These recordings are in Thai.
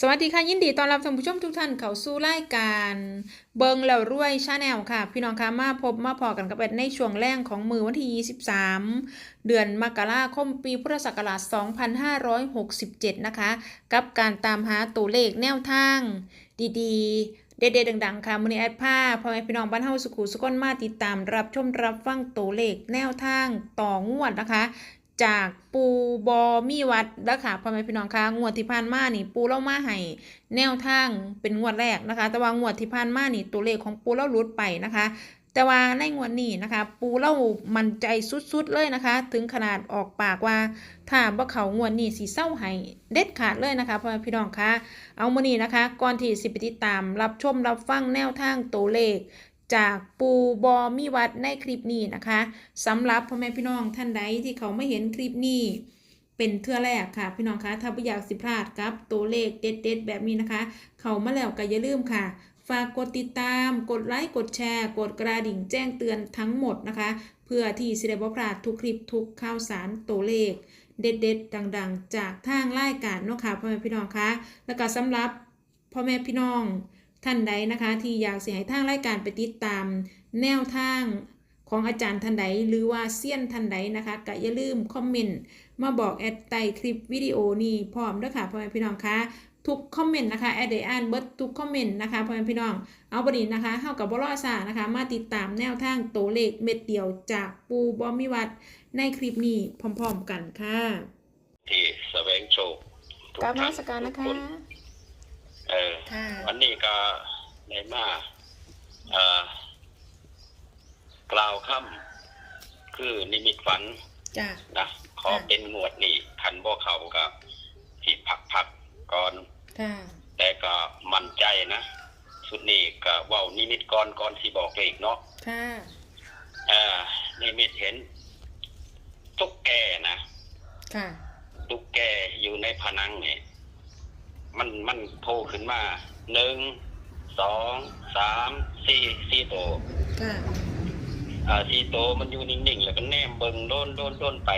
สวัสดีค่ะ ยินดีต้อนรับท่านผู้ชมทุกท่านเข้าสู่รายการเบิงแล้วรวยชาแนลค่ะ พี่น้องคะมาพบมาพอกันกับแอดในช่วงแรกของมือวันที่ 23 เดือนมกราคมปีพุทธศักราช 2567 นะคะ กับการตามหาตัวเลขแนวทาง ดีๆ เด็ดๆดังๆ ค่ะมือนี้แอดผ้าพอแม่พี่น้องบ้านเฮาสุขุสุกนมาติดตามรับชมรับฟังตัวเลขแนวทางต่องวดนะคะ จากปูบอมีวัดนะคะพ่อแม่พี่น้องคะงวดที่ผ่านมานี่ ปูเล่ามาให้แนวทางเป็นงวดแรกนะคะ แต่ว่างวดที่ผ่านมานี่ตัวเลขของปูเล่าหลุดไปนะคะ แต่ว่าในงวดนี้นะคะ ปูเล่ามั่นใจสุดๆเลยนะคะ ถึงขนาดออกปากว่าถ้าบ่เขางวดนี้สิเศร้าให้เด็ดขาดเลยนะคะพ่อแม่พี่น้องคะเอามื้อนี้นะคะ ก่อนที่สิไปติดตามรับชมรับฟังแนวทางตัวเลข จากปูบอมีวัดในคลิปนี้นะคะสำหรับพ่อแม่พี่น้องท่านใดที่เขาไม่เห็นคลิปนี้ เป็นเทื่อแรกค่ะ พี่น้องคะถ้าไม่อยากสิพลาดกับ ตัวเลขเด็ดๆแบบนี้นะคะ เขามาแล้วก็อย่าลืมค่ะฝากกดติดตาม กดไลค์ กดแชร์ กดกระดิ่งแจ้งเตือนทั้งหมดนะคะ เพื่อที่สิได้บ่พลาดทุกคลิปทุกข่าวสารตัวเลข เด็ดๆ ดังๆ จากทางรายการเนาะค่ะพ่อแม่พี่น้องคะแล้วก็สำหรับพ่อแม่พี่น้อง ท่านใดนะคะ ที่อยากเสียให้ทางรายการไปติดตามแนวทางของอาจารย์ท่านใดหรือว่าเซียนท่านใดนะคะก็อย่าลืมคอมเมนต์มาบอกแอดใต้คลิปวิดีโอนี้พร้อมด้วยค่ะพ่อแม่พี่น้องคะทุกคอมเมนต์นะคะแอดได้อ่านเบิดทุกคอมเมนต์นะคะพ่อแม่พี่น้องเอาบดีนะคะเฮากับบลอซานะคะ มาติดตามแนวทางตัวเลขเม็ดเดียวจากปูบอมิวัดในคลิปนี้พร้อม ๆ กันค่ะที่แสวงโชคทุกราบนท่มัสการนะคะทุก เออค่ะ วันนี้ก็ในมาเอ่อกล่าวคำคือนิมิตฝันจ้ะ นะขอค่ะ เป็นงวดนี้คันบ่เขากับที่พักพักๆก่อน ค่ะ แต่ก็มั่นใจนะ สุดนี้ก็เว้านิมิตก่อนก่อนสิบอกเลขเนาะค่ะ เอ่อนิมิตเห็นตุ๊กแกนะ ค่ะ ตุ๊กแกอยู่ในผนังเนี่ย มันมันโผล่ขึ้นมาหนึ่งสองสามสี่สี่โตวค่ะอ่าสี่โตวมันอยู่นิ่งๆแล้วก็แนมเบิงโดนโดนโดนไป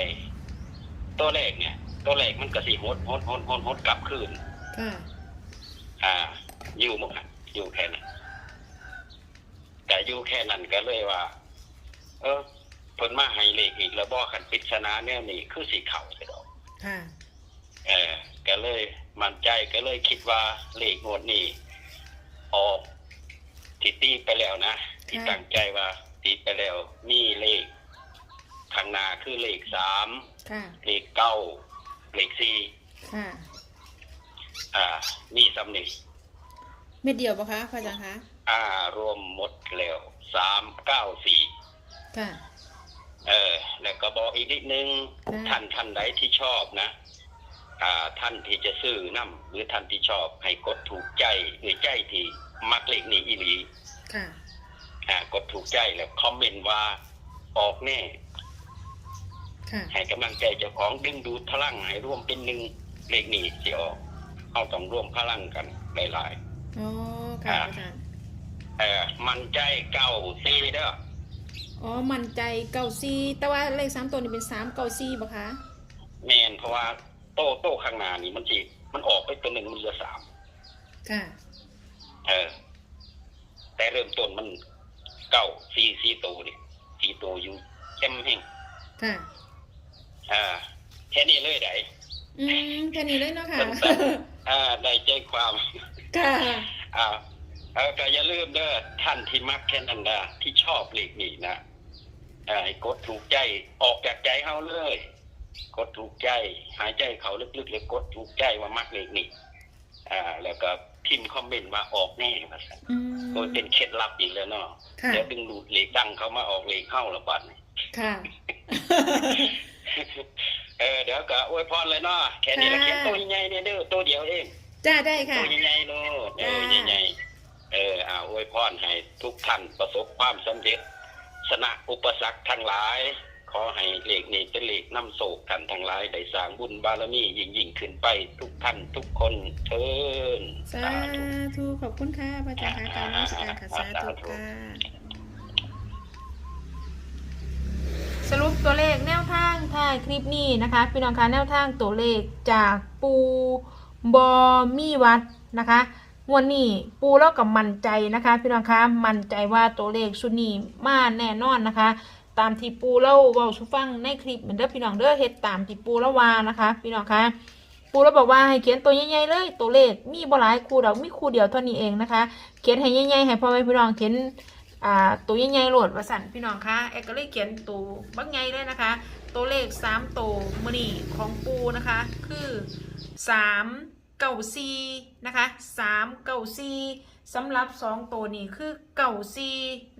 ตัวแรกเนี่ย ตัวแรกมันก็สีหดหดหดหดหดกลับคืนค่ะอ่า อยู่หมดอะอยู่แค่นั้นแต่อยู่แค่นั้นก็เลยว่า เออเพิ่นมาให้เลขอีกแล้วบ่คันปริศนาแนวนี้คือสีเข่าใช่ดอกค่ะ เออก็เลย มั่นใจก็เลยคิดว่าเลขงวดนี้ออกที่ตีไปแล้วนะที่ค่ะตั้งใจว่าตีไปแล้ว มีเลขข้างหน้าคือเลขสามค่ะเลขเก้าเลขสี่ค่ะอ่า มีสำเนีเม็ดเดียวปะคะพระอาจารย์คะอ่ารวมหมดแล้วสามเก้าสี่ค่ะเออ แล้วก็บอกอีกนิดนึงค่ะท่านท่านใดที่ชอบนะอ่า ท่านที่จะซื้อน้ำหรือท่านที่ชอบให้กดถูกใจหรือใจที่มักเลขนี้อีหลีค่ะอ่ากดถูกใจแล้วคอมเมนต์ว่าออกแน่ค่ะให้กำลังใจเจ้าของดึงดูดพลังให้ร่วมเป็นหนึ่งเลขนี้สิออกเอาต้องร่วมพลังกันหลายอ๋อค่ะพระอาจารย์ๆเออมันใจเก้าซีเด้ออ๋อ มั่นใจเก้าซีแต่ว่าเลขสามตัวนี้เป็นสามเก้าซีปะคะแมนเพราะว่า โต้โต้ข้างหน้านี่มันจีมันออกไปตัวหนึ่งมันเหลือสามค่ะเออ แต่เริ่มต้นมันเก้าซีซีโตวนี่ซีโตวอยู่เข้มแห้งค่ะอ่าแค่นี้เลยได้อืมแค่นี้เลยเนาะค่ะสั้นๆอ่าได้ใจความค่ะอ่าเออแต่อย่าลืมเด้อท่านที่มักแค่นั้นนะที่ชอบเลขนี้นะอ่าให้กดถูกใจออกจากใจเขาเลย กดถูกใจหายใจเขาลึกๆเลยกดถูกใจว่ามักเลขนี้อ่า แล้วก็พิมพ์คอมเมนต์มาออกแน่มาสั่นอืมโดยเป็นเคล็ดลับอีกแล้วเนาะค่ะเดี๋ยวดึงดูดเลขดังเขามาออกเลขเข้าละบัดนี้ค่ะเออเดี๋ยวก็อวยพรเลยเนาะแค่นี้ละค่ะเขียนตัวใหญ่ๆเนี่ยเด้อตัวเดียวเองจ้าได้ค่ะตัวใหญ่ๆโลดเออจ้าใหญ่ๆเอออ่าอวยพรให้ทุกท่านประสบความสำเร็จ ชนะอุปสรรคทั้งหลาย ขอให้เลขนี้เป็นเลขนำโศกท่านทั้งหลายได้สร้างบุญบารมียิ่งยิ่งขึ้นไปทุกท่านทุกคนเทินสาธุขอบคุณค่ะพระอาจารย์ค่ะการนมัสการค่ะสาธุค่ะสรุปตัวเลขแนวทางท้ายคลิปนี้นะคะพี่น้องคะแนวทางตัวเลขจากปูบอมีวัดนะคะงวดนี้ปูแล้วกับมั่นใจนะคะ พี่น้องคะมั่นใจว่าตัวเลขชุดนี้มาแน่นอนนะคะ ตามที่ปูเล่าเว้าสุฟังในคลิปเหมือนเด้อพี่น้องเด้อเฮ็ดตามที่ปูแล้วว่านะคะ พี่น้องคะปูแล้วบอกว่าให้เขียนตัวใหญ่ๆเลย ตัวเลขมีบ่หลายคู่ดอกมีคู่เดียวเท่านี้เองนะคะ เขียนให้ใหญ่ๆให้พ่อแม่พี่น้องเขียนอ่าตัวใหญ่ๆโหลดว่าสั่นพี่น้องคะแอกก็เลยเขียนตัวบักใหญ่เลยนะคะ ตัวเลข3ตัวมือนีของปูนะคะ คือ3เก้าซีนะคะ3เก้าซี สำหรับ2ตัวนี้คือเก้าซี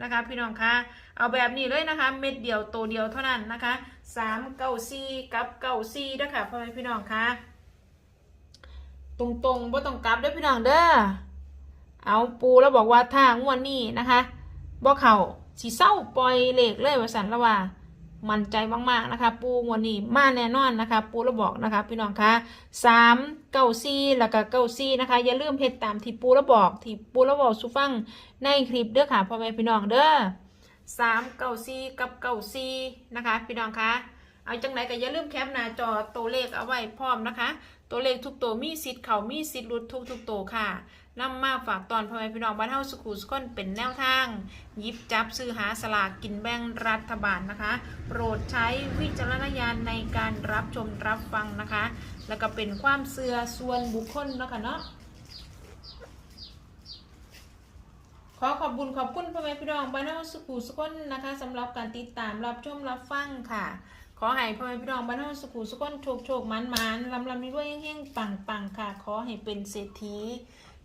นะคะพี่น้องคะเอาแบบนี้เลยนะคะ เม็ดเดียวตัวเดียวเท่านั้นนะคะสามเก้าสี่กับเก้าสี่ด้วยค่ะพ่อแม่พี่น้องคะตรงๆบ่ต้องกลับด้อพี่น้องเด้อเอาปูแล้วบอกว่าถ้างวดนี้นะคะบ่เข่าสีเศร้าปล่อยเหล็กเลยว่าสันละว่า มั่นใจมากๆนะคะ ปูงวดนี้มาแน่นอนนะคะ ปูแล้วบอกนะคะพี่น้องคะสามเก้าสี่แล้วก็เก้าสี่นะคะ อย่าลืมเฮ็ดตามที่ปูแล้วบอกที่ปูแล้วบอกสุฟังในคลิปเด้อค่ะพ่อแม่พี่น้องเด้อสามเก้าสี่กับเก้าสี่นะคะ พี่น้องคะเอาจังไหนก็อย่าลืมแคปหน้าจอตัวเลขเอาไว้พร้อมนะคะ ตัวเลขทุกตัวมีสิทธิ์เขามีสิทธิ์หลุดทุกทุกๆตัวค่ะ นำมาฝากตอนพ่อแม่พี่น้องบ้านเฮาสุขุสุขคนเป็นแนวทางยิบจับซื้อหาสลากกินแบ่งรัฐบาลนะคะ โปรดใช้วิจารณญาณในการรับชมรับฟังนะคะ แล้วก็เป็นความเสื่อส่วนบุคคลนะคะเนาะขอขอบคุณขอบคุณพ่อแม่พี่น้องบ้านเฮาสุขุสุขคนนะคะสำหรับการติดตามรับชมรับฟังค่ะ ขอให้พ่อแม่พี่น้องบ้านเฮาสุขุสุขคนโชคโชคมันมันลำลำด้วยเฮงๆปังปังค่ะ ขอให้เป็นเศรษฐี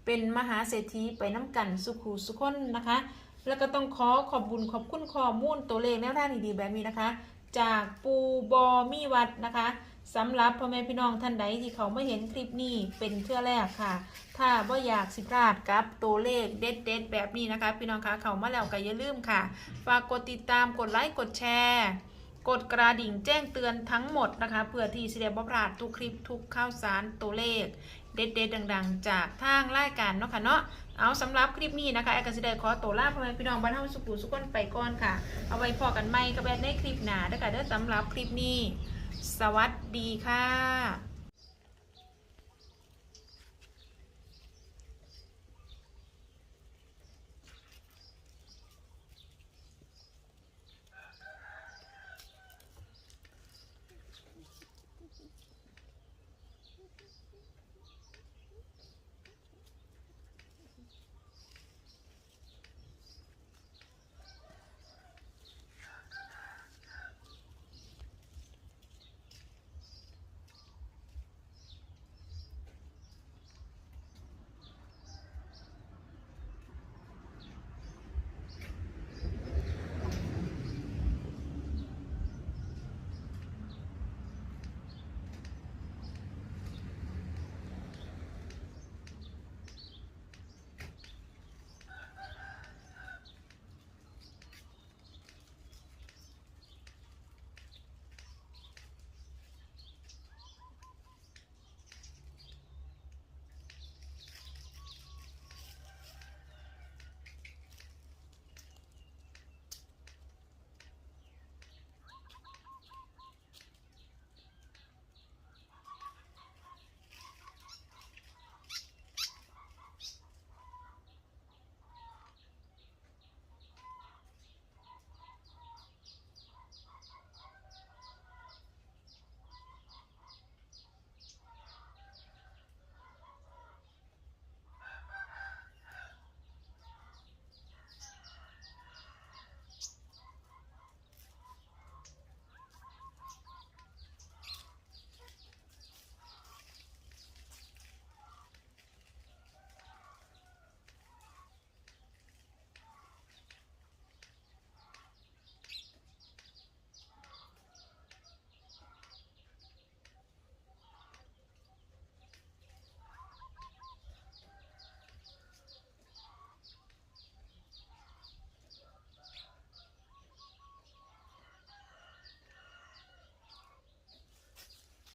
เป็นมหาเศรษฐีไปน้ำกันสุขุสุขคนนะคะ แล้วก็ต้องขอขอบบุญขอบคุณข้อมูลตัวเลขแนวทางดีๆแบบนี้นะคะ จากปูบอมีวัดนะคะสำหรับพ่อแม่พี่น้องท่านใดที่เขาไม่เห็นคลิปนี้เป็นเทื่อแรกค่ะ ถ้าว่าอยากสิพลาดกับตัวเลขเด็ดๆแบบนี้นะคะ พี่น้องคะเขามาแล้วก็อย่าลืมค่ะ ฝากกดติดตามกดไลค์กดแชร์ กดกระดิ่งแจ้งเตือนทั้งหมดนะคะเพื่อที่จะได้บ่พลาดทุกคลิปทุกข่าวสารตัวเลข เด็ดๆดัง ๆ จากทางรายการเนาะค่ะเนาะเอาสำหรับคลิปนี้นะคะแอร์กสิเดขอตัวลาพ่อแม่พี่น้องบ้านเฮาสุขุสุขคนไปก่อนค่ะ เอาไว้พอกันใหม่กับแอดในคลิปหนาเด้อค่ะเด้อสำหรับคลิปนี้ สวัสดีค่ะ